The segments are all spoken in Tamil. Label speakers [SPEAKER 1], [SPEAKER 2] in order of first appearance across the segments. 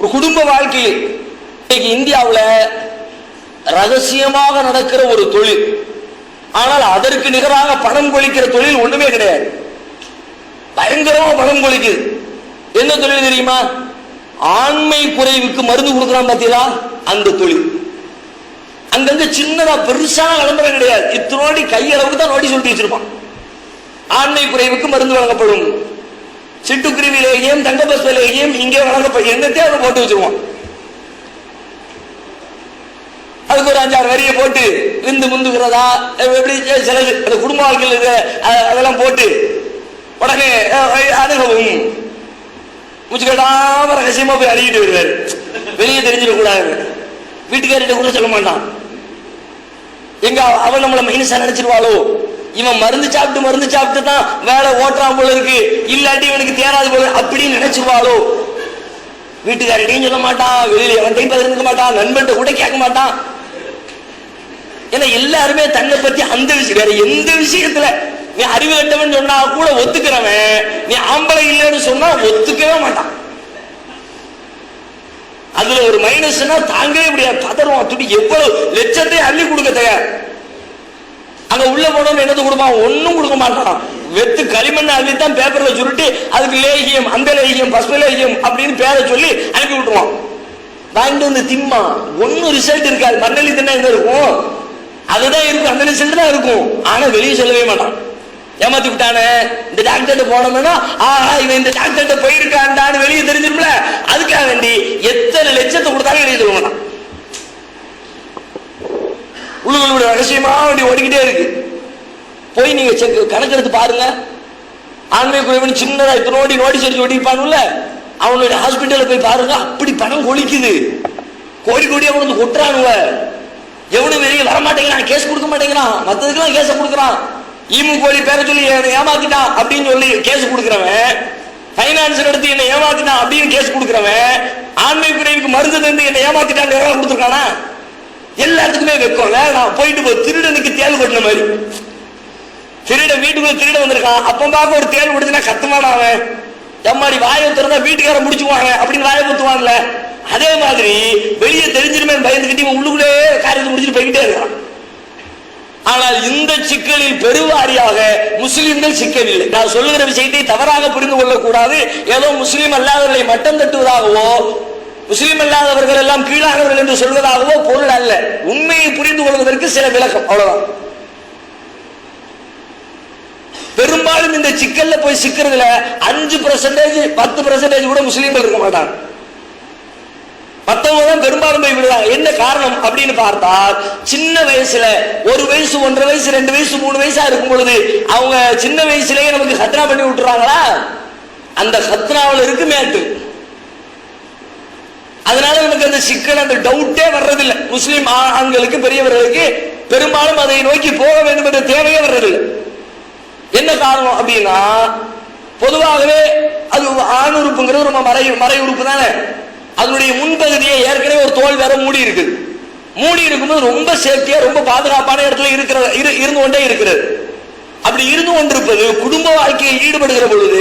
[SPEAKER 1] ஒரு குடும்ப வாழ்க்கையில் இன்னைக்கு இந்தியாவில் ரகசியமாக நடக்கிற ஒரு தொழில். ஆனால் அதற்கு நிகராக பணம் கொளிக்கிற தொழில் ஒண்ணுமே கிடையாது. பயங்கரமா பணம் கொளிக்குது என்ன தொழில் தெரியுமா? ஆண்மை குறைவுக்கு மருந்து கொடுக்குறான் பாத்தீங்களா அந்த தொழில். அங்கங்க சின்னதா பெருசான விளம்பரம் கிடையாது. இத்தனோடி கையளவுக்கு தான் நோட்டி சொல்லி வச்சிருப்பான். ஆண்மை குறைவுக்கு மருந்து வழங்கப்படும். சிட்டுக்குருவிலேயும் தங்க தங்கபஸ் இங்கே வழங்கப்படும் என்னத்தையும் அதை போட்டு வச்சிருவோம். அதுக்கு ஒரு அஞ்சாறு வரியை போட்டு விந்து முந்துகிறதா எப்படி சிலது அந்த குடும்ப வாழ்க்கையில் இருக்க, அதெல்லாம் போட்டு உடனே அஹ், அணுகவும். மூச்சு ரகசியமா போய் அழுகிட்டு வருவார். வெளியே தெரிஞ்சிடக்கூடாது. வீட்டுக்காரிட்ட கூட சொல்ல மாட்டான். எங்க அவள் நம்மளை மைனஸா நினைச்சிருவாளோ? இவன் மருந்து சாப்பிட்டு மருந்து சாப்பிட்டு தான் வேலை ஓட்டுறான் போல இருக்கு. இல்லாட்டி இவனுக்கு தேராது போல அப்படின்னு நினைச்சிருவாளோ? வீட்டுக்காரிட்டையும் சொல்ல மாட்டான். வெளியில எவன்டையும் பகிர்ந்துக்க மாட்டான். நண்பன்ட்ட கூட கேட்க மாட்டான். ஏன்னா எல்லாருமே தன்னை பத்தி அந்த விஷயம் வேற எந்த விஷயத்துல நீ அறிவு கட்டவன் சொன்னா கூட ஒத்துக்கிறவன் நீ ஆம்பளை இல்லைன்னு சொன்னா ஒத்துக்கவே மாட்டான். அதுல ஒரு மைனஸ்னா தாங்கவே முடியாது. பதறுவான் துடி எவ்வளவு லட்சத்தை அள்ளி கொடுக்க தயார். அங்க உள்ள போனவன் என்னது கொடுப்பான்? ஒன்னும் கொடுக்க மாட்டான். வெத்து களிமண் அள்ளித்தான் பேப்பர்ல சுருட்டி அதுக்கு லேகியம் அந்த லேகியம் பஸ்ப லேகியம் அப்படின்னு பேரை சொல்லி அனுப்பி விட்டுருவான். வாங்கிட்டு வந்து திம்மா. ஒன்னும் ரிசல்ட் இருக்காது. மண்ணலி தின்னா எங்க இருக்கும்? அதுதான் இருக்கும். அந்த ரிசல்ட் தான் இருக்கும். ஆனா வெளியே சொல்லவே மாட்டான். ஏமாத்தி விட்டானே? இந்த டாக்டர்கிட்ட போனோம்னா ஆஹா இவன் இந்த டாக்டர்கிட்ட போயிருக்கான்டான்னு வெளியே தெரிஞ்சிருப்பல அதுக்காக வேண்டி எத்தனை லட்சத்தை கொடுத்தாலும் வெளியே சொல்ல மாட்டான் உள்ளுக்குள்ள ரகசியமா வண்டி ஓடிக்கிட்டே இருக்கு. போய் நீங்க செக் கணக்கெடுத்து பாருங்க. ஆண்மை குறைவன் சின்னதா இத்தனோடி நோட்டீஸ் அடிச்சு ஓடிப்பானுல்ல அவனுடைய ஹாஸ்பிட்டல போய் பாருங்க அப்படி பணம் கொளிக்குது கோடி கோடியா கொண்டு வந்து கொட்டுறானுவ எவனும் வெளியே வர மாட்டேங்கிறான் கேஸ் கொடுக்க மாட்டேங்கிறான். மத்ததுக்கெல்லாம் கேஸை கொடுக்குறான். ஈமு கோழி பேர சொல்லி என்னை ஏமாத்திட்டான் அப்படின்னு சொல்லி கேஸ் கொடுக்குறவன் பைனான்ஸ் எடுத்து என்னை ஏமாத்திட்டான் அப்படின்னு கேஸ் கொடுக்குறவன் ஆண்மை குறைவுக்கு மருந்து தந்து என்னை ஏமாத்திட்டான் கொடுத்துருக்கானா? எல்லாத்துக்குமே வெக்கம் வேணாம் போயிட்டு போ திருடனுக்கு தேல் கொட்டின மாதிரி. திருட வீட்டுக்குள்ள திருட வந்திருக்கான் அப்பம் பார்க்க ஒரு தேல் கொடுத்துனா கத்துமானா அவன். எம்மாடி வாயை திறந்தா வீட்டுக்காரன் முடிச்சுக்குவாங்க அப்படின்னு வாயை குத்துவான்ல. அதே மாதிரி வெளியே தெரிஞ்சிருமே பயந்துக்கிட்டு இவன் உள்ளுக்குள்ளே காரியத்தை முடிச்சுட்டு போய்கிட்டே இருக்கான். ஆனால் இந்த சிக்கலில் பெருவாரியாக முஸ்லிம்கள் சிக்கவில்லை. நான் சொல்லுகிற விஷயத்தை தவறாக புரிந்து கொள்ளக்கூடாது. ஏதோ முஸ்லீம் அல்லாதவர்களை மட்டம் தட்டுவதாகவோ முஸ்லீம் அல்லாதவர்கள் எல்லாம் கீழானவர்கள் என்று சொல்வதாகவோ பொருள் அல்ல. உண்மையை புரிந்து கொள்வதற்கு சில விளக்கம். அவ்வளவுதான். பெரும்பாலும் இந்த சிக்கல்ல போய் சிக்கிறதுல அஞ்சு பர்சன்டேஜ் பத்து பர்சன்டேஜ் கூட முஸ்லீம்கள் இருக்க மாட்டாங்க. மற்றவங்க தான் பெரும்பாலும் போய் விடுறாங்க. என்ன காரணம் அப்படின்னு பார்த்தா சின்ன வயசுல ஒரு வயசு ஒன்றரை வயசு ரெண்டு வயசு மூணு வயசா இருக்கும் பொழுது அவங்க சின்ன வயசுலயே நமக்கு ஹத்னா பண்ணி விட்டுறாங்களா? அந்த சத்னாவில் இருக்கு மேட்டு. அதனால நமக்கு அந்த சிக்கல் அந்த டவுட்டே வர்றதில்லை. முஸ்லீம் ஆண்களுக்கு பெரியவர்களுக்கு பெரும்பாலும் அதை நோக்கி போக வேண்டும் என்ற தேவையே வர்றதில்லை. என்ன காரணம் அப்படின்னா பொதுவாகவே அது ஆண் உறுப்புங்கிறது நம்ம மறை மறை உறுப்பு தானே? அதனுடைய முன்பகுதியை ஏற்கனவே ஒரு தோல் வேற மூடி இருக்குது. மூடி இருக்கும்போது ரொம்ப சேஃப்டியா ரொம்ப பாதுகாப்பான இடத்துல இருக்கிற இரு- இருந்து கொண்டே இருக்கிறது. அப்படி இருந்து கொண்டிருப்பது குடும்ப வாழ்க்கையில் ஈடுபடுகிற பொழுது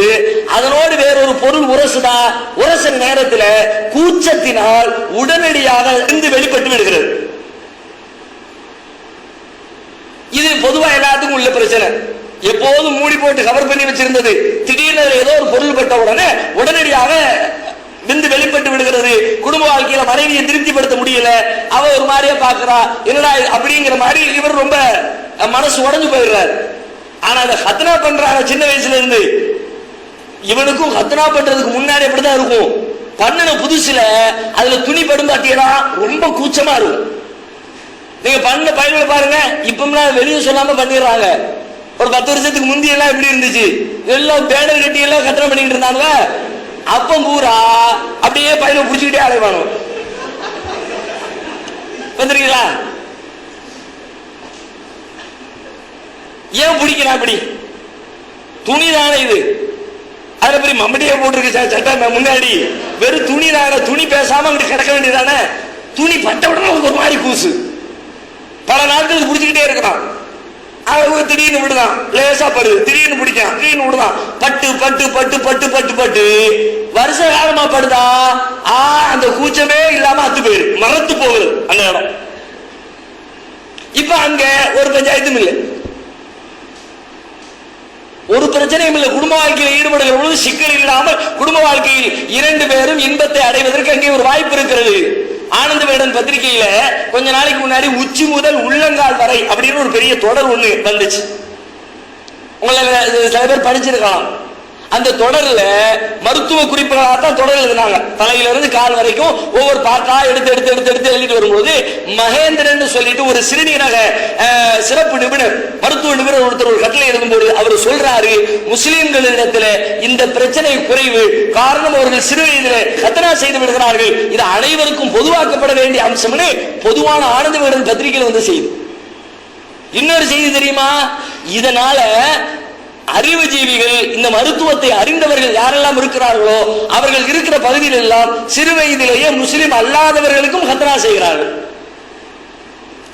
[SPEAKER 1] அதனோடு வேறொரு பொருள் உரசுதா உரச நேரத்தில் கூச்சத்தினால் உடனடியாக இருந்து வெளிப்பட்டு விடுகிறது. இது பொதுவா எல்லாத்துக்கும் உள்ள பிரச்சனை. எப்போதும் மூடி போட்டு கவர் பண்ணி வச்சிருந்தது. திடீர்னு ஏதோ ஒரு பொருள் பட்ட உடனே உடனடியாக விந்து வெளிப்பட்டு விடுகிறது. குடும்ப வாழ்க்கையில மனைவியை திருப்திப்படுத்த முடியல. அவ ஒரு மாதிரியா பாக்குறா. என்னடா அப்படிங்கிற மாதிரி இவர் ரொம்ப மனசு உடஞ்சு போயிடுறாரு. ஆனா அதை ஹத்னா பண்றாங்க சின்ன வயசுல இருந்து. இவனுக்கும் ஹத்னா பண்றதுக்கு முன்னாடி அப்படிதான் இருக்கும். பண்ணின புதுசுல அதுல துணி படும் பார்த்தீங்கன்னா ரொம்ப கூச்சமா இருக்கும். நீங்க பண்ண பயன்களை பாருங்க. இப்பமெல்லாம் வெளியே சொல்லாம பண்ணிடுறாங்க. ஒரு பத்து வருஷத்துக்கு முந்தி எல்லாம் எப்படி இருந்துச்சு? எல்லாம் பேனர் கட்டி எல்லாம் கத்தனை பண்ணிட்டு இருந்தாங்க அப்ப பூரா அப்படியே பையனை புடிச்சுக்கிட்டே அலைவானோ வந்துருக்கீங்களா? ஏன் பிடிக்கிறா அப்படி துணி தானே இது. அதுல போய் மம்மடியே போட்டிருக்கு ச- சட்டை முன்னாடி. வெறும் துணி தானே துணி பேசாம அங்கிட்டு கிடக்க வேண்டியதானே துணி பட்ட உடனே ஒரு மாதிரி கூசு. பல நாட்கள் குடிச்சுக்கிட்டே இருக்கிறான் அவங்க திடீர்னு விடுதான். லேசா படு. திடீர்னு பிடிக்கான் திடீர்னு விடுதான். பட்டு பட்டு பட்டு பட்டு பட்டு பட்டு. வருஷ காலமா படுதா? ஆ அந்த கூச்சமே இல்லாம அத்து போயிரு. மறத்து போகுது அந்த இடம். இப்ப அங்க ஒரு பஞ்சாயத்தும் இல்லை. ஒரு பிரச்சனையும் இல்லை. குடும்ப வாழ்க்கையில் ஈடுபடுகிற பொழுது சிக்கல் இல்லாமல் குடும்ப வாழ்க்கையில் இரண்டு பேரும் இன்பத்தை அடைவதற்கு அங்கே ஒரு வாய்ப்பு இருக்கிறது. ஆனந்த வேடன் பத்திரிகையில கொஞ்ச நாளைக்கு முன்னாடி உச்சி முதல் உள்ளங்கால் வரை அப்படின்னு ஒரு பெரிய தொடர் ஒண்ணு வந்துச்சு. உங்களை சில பேர் படிச்சிருக்கலாம். அந்த தொடரில் மருத்துவ குறிப்புகளாக தான் தொடர் எழுதினாங்க. தலையிலிருந்து கால் வரைக்கும் ஒவ்வொரு பாட்டா எடுத்து எடுத்து எடுத்து எடுத்து எழுதிட்டு வரும்போது மகேந்திரன் சொல்லிட்டு ஒரு சிறுநீரக சிறப்பு நிபுணர் மருத்துவ நிபுணர் ஒருத்தர் ஒரு கட்டளை எழுதும்போது அவர் சொல்றாரு முஸ்லீம்களிடத்தில் இந்த பிரச்சனை குறைவு காரணம் அவர்கள் சிறு வயதில் கத்தனா செய்து விடுகிறார்கள். இது அனைவருக்கும் பொதுவாக்கப்பட வேண்டிய அம்சம்னு பொதுவான ஆனந்த விகடன் பத்திரிகையில் வந்து செய்யுது இன்னொரு செய்தி தெரியுமா? இதனால அறிவுஜீவிகள் இந்த மருத்துவத்தை அறிந்தவர்கள் யாரெல்லாம் இருக்கிறார்களோ அவர்கள் இருக்கிற பகுதியில் எல்லாம் சிறு வயதிலேயே முஸ்லிம் அல்லாதவர்களுக்கும் ஹத்ரா செய்கிறார்கள்.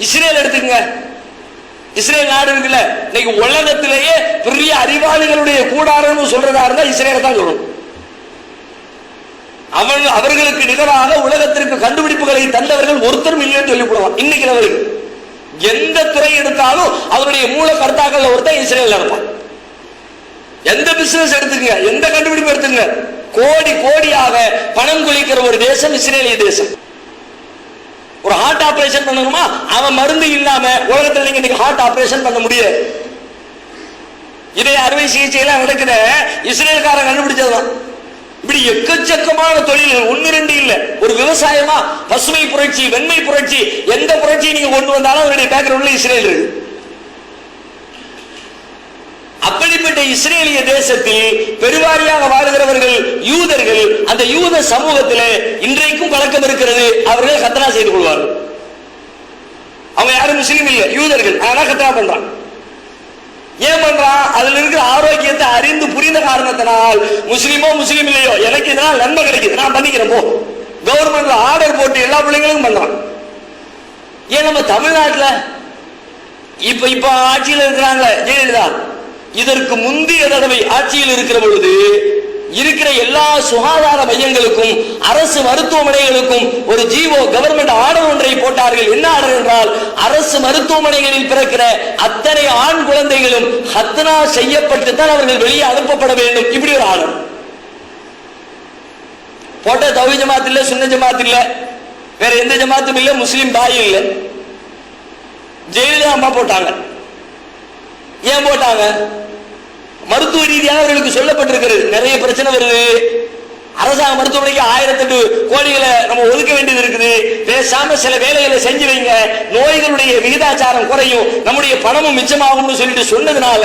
[SPEAKER 1] இஸ்ரேல் எடுத்துங்க இஸ்ரேல் நாடு இருக்குல்ல இன்னைக்கு உலகத்திலேயே பெரிய அறிவாளிகளுடைய கூடாரம்னு சொல்றதா இருந்தா இஸ்ரேலை தான் சொல்லணும் அவர்கள் அவர்களுக்கு நிகராக உலகத்திற்கு கண்டுபிடிப்புகளை தந்தவர்கள் ஒருத்தரும் இல்லைன்னு சொல்லி போடுவான் இன்னைக்கு அவருக்கு எந்த துறை எடுத்தாலும் அவருடைய மூல கர்த்தாக்கள் ஒருத்தன் இஸ்ரேல் நடப்பான். எந்த பிசினஸ் எடுத்துங்க எந்த கண்டுபிடிப்பு எடுத்துங்க கோடி கோடியாக பணம் குளிக்கிற ஒரு தேசம் இஸ்ரேலிய தேசம். ஒரு ஹார்ட் ஆபரேஷன் பண்ணணுமா? அவன் மருந்து இல்லாம உலகத்தில் நீங்க இன்னைக்கு ஹார்ட் ஆபரேஷன் பண்ண முடியாது இதே அறுவை சிகிச்சை எல்லாம் நடக்குத இஸ்ரேல்காரன் கண்டுபிடிச்சதுதான். இப்படி எக்கச்சக்கமான தொழில் ஒன்னு ரெண்டு இல்ல. ஒரு விவசாயமா பசுமை புரட்சி வெண்மை புரட்சி எந்த புரட்சியை நீங்க கொண்டு வந்தாலும் அவருடைய பேக்ரவுண்ட்ல இஸ்ரேல் இருக்கு. இன்றைய இஸ்ரேலிய தேசத்தில் பெருவாரியாக வாழ்கிறவர்கள் யூதர்கள் அந்த யூத சமூகத்தில் இன்றைக்கும் பழக்கம் இருக்கிறது அவர்கள் கத்தனா செய்து கொள்வார்கள். அவங்க யாரும் முஸ்லீம் இல்லை யூதர்கள். ஆனா கத்தனா பண்றான். ஏன் பண்றான்? அதுல இருக்கிற ஆரோக்கியத்தை அறிந்து புரிந்த காரணத்தினால் முஸ்லீமோ முஸ்லீம் இல்லையோ எனக்கு இதனால் நன்மை கிடைக்குது. நான் பண்ணிக்கிறேன் போ. கவர்மெண்ட்ல ஆர்டர் போட்டு எல்லா பிள்ளைங்களுக்கும் பண்றான். ஏன் நம்ம தமிழ்நாட்டுல? இப்ப இப்ப ஆட்சியில் இருக்கிறாங்களே ஜெயலலிதா. இதற்கு முந்தைய தடவை ஆட்சியில் இருக்கிற பொழுது இருக்கிற எல்லா சுகாதார மையங்களுக்கும் அரசு மருத்துவமனைகளுக்கும் ஒரு ஜீவோ கவர்மெண்ட் ஆர்டர் ஒன்றை போட்டார்கள். என்ன ஆர்டர் என்றால் அரசு மருத்துவமனைகளில் பிறக்கிற அத்தனை ஆண் குழந்தைகளும் ஹத்னா செய்யப்பட்டு தான் அவர்கள் வெளியே அனுப்பப்பட வேண்டும். இப்படி ஒரு ஆர்டர். போட்ட தவி ஜமாத் இல்ல சுன்ன ஜமாத் இல்ல வேற எந்த ஜமாத்தும் இல்ல முஸ்லீம் பாய் இல்ல. ஜெயலலிதா அம்மா போட்டாங்க. ஏன் போட்டாங்க? மருத்துவ ரீதியாக அவர்களுக்கு சொல்லப்பட்டிருக்கிறது. நிறைய பிரச்சனை வருது. அரசாங்க மருத்துவமனைக்கு ஆயிரத்தெட்டு கோடிகளை நம்ம ஒதுக்க வேண்டியது இருக்குது. பேசாம சில வேலைகளை செஞ்சு வைங்க. நோய்களுடைய விகிதாச்சாரம் குறையும். நம்முடைய பணமும் மிச்சமாகும்னு சொல்லிட்டு சொன்னதுனால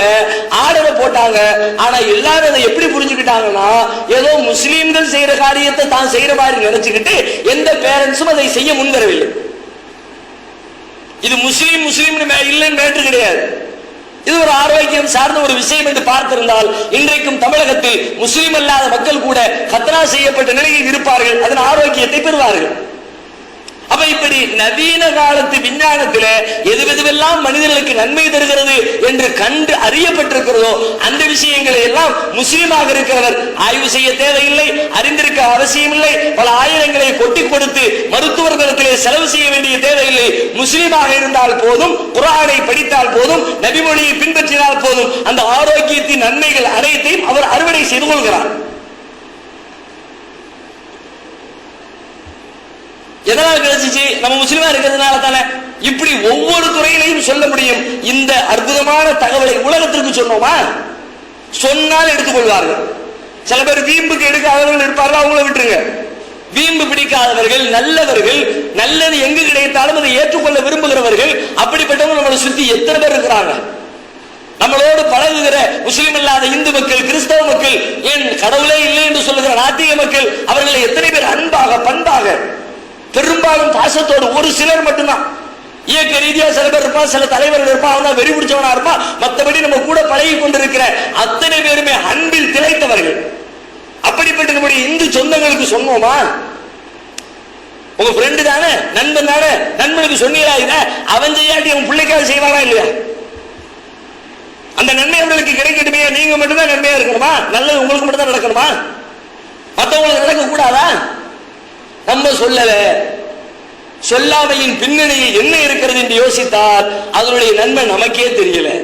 [SPEAKER 1] ஆர்டரை போட்டாங்க. ஆனா எல்லாரும் அதை எப்படி புரிஞ்சுக்கிட்டாங்கன்னா ஏதோ முஸ்லீம்கள் செய்யற காரியத்தை தான் செய்யற மாதிரி நினைச்சுக்கிட்டு எந்த பேரண்ட்ஸும் அதை செய்ய முன்வரவில்லை. இது முஸ்லீம் முஸ்லீம் இல்லைன்னு மேட்டு கிடையாது. இது ஒரு ஆரோக்கியம் சார்ந்த ஒரு விஷயம் என்று பார்த்திருந்தால் இன்றைக்கும் தமிழகத்தில் முஸ்லீம் அல்லாத மக்கள் கூட கத்னா செய்யப்பட்ட நிலையில் இருப்பார்கள் அதன் ஆரோக்கியத்தை பெறுவார்கள். அப்ப இப்படி நவீன காலத்து விஞ்ஞானத்தில எது எதுவெல்லாம் மனிதர்களுக்கு நன்மை தருகிறது என்று கண்டு அறியப்பட்டிருக்கிறதோ அந்த விஷயங்களை எல்லாம் முஸ்லீமாக இருக்கிறவர் ஆய்வு செய்ய தேவையில்லை அறிந்திருக்க அவசியம் இல்லை பல ஆயிரங்களை கொட்டி கொடுத்து மருத்துவர்களிடத்திலே செலவு செய்ய வேண்டிய தேவையில்லை. முஸ்லீமாக இருந்தால் போதும் குரானை படித்தால் போதும் நபிமொழியை பின்பற்றினால் போதும். அந்த ஆரோக்கியத்தின் நன்மைகள் அனைத்தையும் அவர் அறுவடை செய்து கொள்கிறார். எதனால் கிடைச்சிச்சு நம்ம முஸ்லிமா இருக்கிறதுனால தானே. இப்படி ஒவ்வொரு துறையிலையும் சொல்ல முடியும். இந்த அற்புதமான தகவலை உலகத்திற்கு சொன்னோமா? சொன்னால் எடுத்துக்கொள்வார்கள். சில பேர் வீம்புக்கு எடுக்காதவர்கள் இருப்பார்கள் அவங்கள விட்டுருங்க. வீம்பு பிடிக்காதவர்கள் நல்லவர்கள் நல்லது எங்கு கிடைத்தாலும் அதை ஏற்றுக்கொள்ள விரும்புகிறவர்கள் அப்படிப்பட்டவங்க நம்மளை சுத்தி எத்தனை பேர் இருக்கிறாங்க? நம்மளோடு பழகுகிற முஸ்லீம் இல்லாத இந்து மக்கள் கிறிஸ்தவ மக்கள் ஏன் கடவுளே இல்லை என்று சொல்லுகிற நாத்திக மக்கள் அவர்களை எத்தனை பேர் அன்பாக பண்பாக பெரும்பாலும் பாசத்தோடு ஒரு சிலர் மட்டும்தான். இயக்க ரீதியா சில பேர் இருப்பான் சில தலைவர்கள் இருப்பான் அவனா வெறி பிடிச்சவனா இருப்பான். மற்றபடி நம்ம கூட பழகி கொண்டிருக்கிற அத்தனை பேருமே அன்பில் திளைத்தவர்கள். அப்படிப்பட்ட நம்முடைய இந்து சொந்தங்களுக்கு சொன்னோமா? உங்க ஃப்ரெண்டு தானே நண்பன் தானே நண்பனுக்கு சொன்னீங்களா இத? அவன் செய்யாட்டி அவன் பிள்ளைக்காக செய்வானா இல்லையா? அந்த நன்மை அவர்களுக்கு கிடைக்கட்டுமே நீங்க மட்டும்தான் நன்மையா இருக்கணுமா? நல்லது உங்களுக்கு மட்டும்தான் நடக்கணுமா? மற்றவங்களுக்கு நடக்க கூடாதா நம்ம சொல்லல. சொல்லாமையின் பின்னணியில் என்ன இருக்கிறது என்று யோசித்தால் அதனுடைய நன்மை நமக்கே தெரியல.